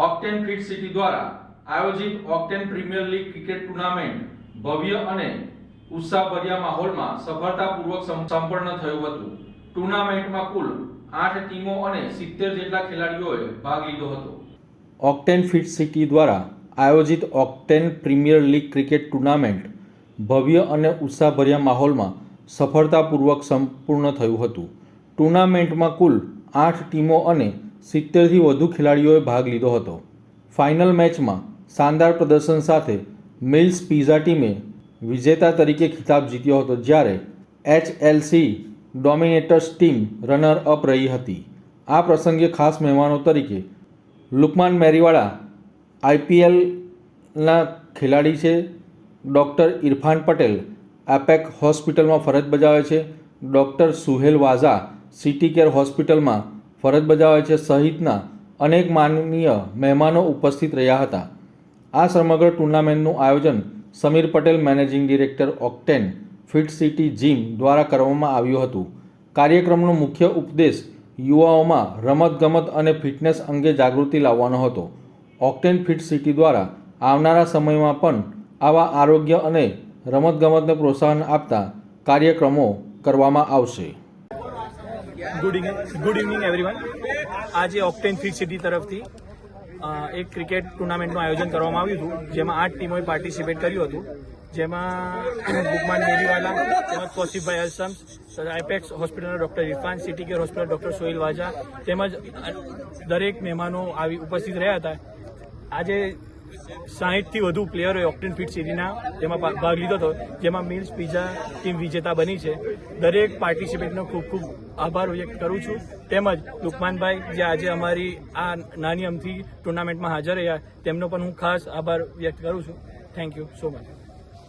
Octane fit city દ્વારા આયોજિત octane premier league cricket tournament ભવ્ય અને ઉત્સાહભર્યા માહોલમાં સફળતાપૂર્વક સંપન્ન થયું હતું. ટુર્નામેન્ટમાં કુલ આઠ ટીમો અને સિત્તેર જેટલા ખેલાડીઓએ ભાગ લીધો હતો. ઓક્ટેન ફિટ સિટી દ્વારા આયોજિત octane premier league cricket tournament ભવ્ય અને ઉત્સાહભર્યા માહોલમાં સફળતાપૂર્વક સંપૂર્ણ થયું હતું. ટુર્નામેન્ટમાં કુલ આઠ ટીમો અને સિત્તેરથી વધુ ખેલાડીઓએ ભાગ લીધો હતો. ફાઇનલ મેચમાં શાનદાર પ્રદર્શન સાથે મિલ્સ પિઝા ટીમે વિજેતા તરીકે ખિતાબ જીત્યો હતો, જ્યારે HLC dominators team runner up રહી હતી. આ પ્રસંગે ખાસ મહેમાનો તરીકે લુકમાન મેરીવાળા આઈપીએલના ખેલાડી છે, ડૉક્ટર ઇરફાન પટેલ એપેક હોસ્પિટલમાં ફરજ બજાવે છે, doctor Suhel Vaza city care હોસ્પિટલમાં ફરજ બજાવે છે સહિતના અનેક માનનીય મહેમાનો ઉપસ્થિત રહ્યા હતા. આ સમગ્ર ટુર્નામેન્ટનું આયોજન Samir Patel managing director octane fit city gym દ્વારા કરવામાં આવ્યું હતું. કાર્યક્રમનો મુખ્ય ઉપદેશ યુવાઓમાં રમતગમત અને ફિટનેસ અંગે જાગૃતિ લાવવાનો હતો. ઓક્ટેન ફિટ સિટી દ્વારા આવનારા સમયમાં પણ આવા આરોગ્ય અને રમતગમતને પ્રોત્સાહન આપતા કાર્યક્રમો કરવામાં આવશે. Good evening good evening everyone આજે ઓક્ટેન ફિટ સિટી તરફથી એક ક્રિકેટ ટુર્નામેન્ટનું આયોજન કરવામાં આવ્યું હતું, જેમાં આઠ ટીમોએ પાર્ટિસિપેટ કર્યું હતું. જેમાં બુકમાન મેરીવાલા તેમજ કોશિફભાઈ અલસમ આઈપેક્સ હોસ્પિટલના doctor Irfan city care hospital doctor Sohil Vaja તેમજ દરેક મહેમાનો આવી ઉપસ્થિત રહ્યા હતા. આજે સાહીઠથી વધુ પ્લેયરોએ ઓક્ટેન ફિટ સિટીના જેમાં ભાગ લીધો હતો, જેમાં મિલ્સ પિઝા ટીમ વિજેતા બની છે. દરેક પાર્ટિસિપેટનો ખૂબ ખૂબ આભાર વ્યક્ત કરું છું. તેમજ લુકમાનભાઈ જે આજે અમારી આ નાની અમથી ટુર્નામેન્ટમાં હાજર રહ્યા, તેમનો પણ હું ખાસ આભાર વ્યક્ત કરું છું. Thank you so much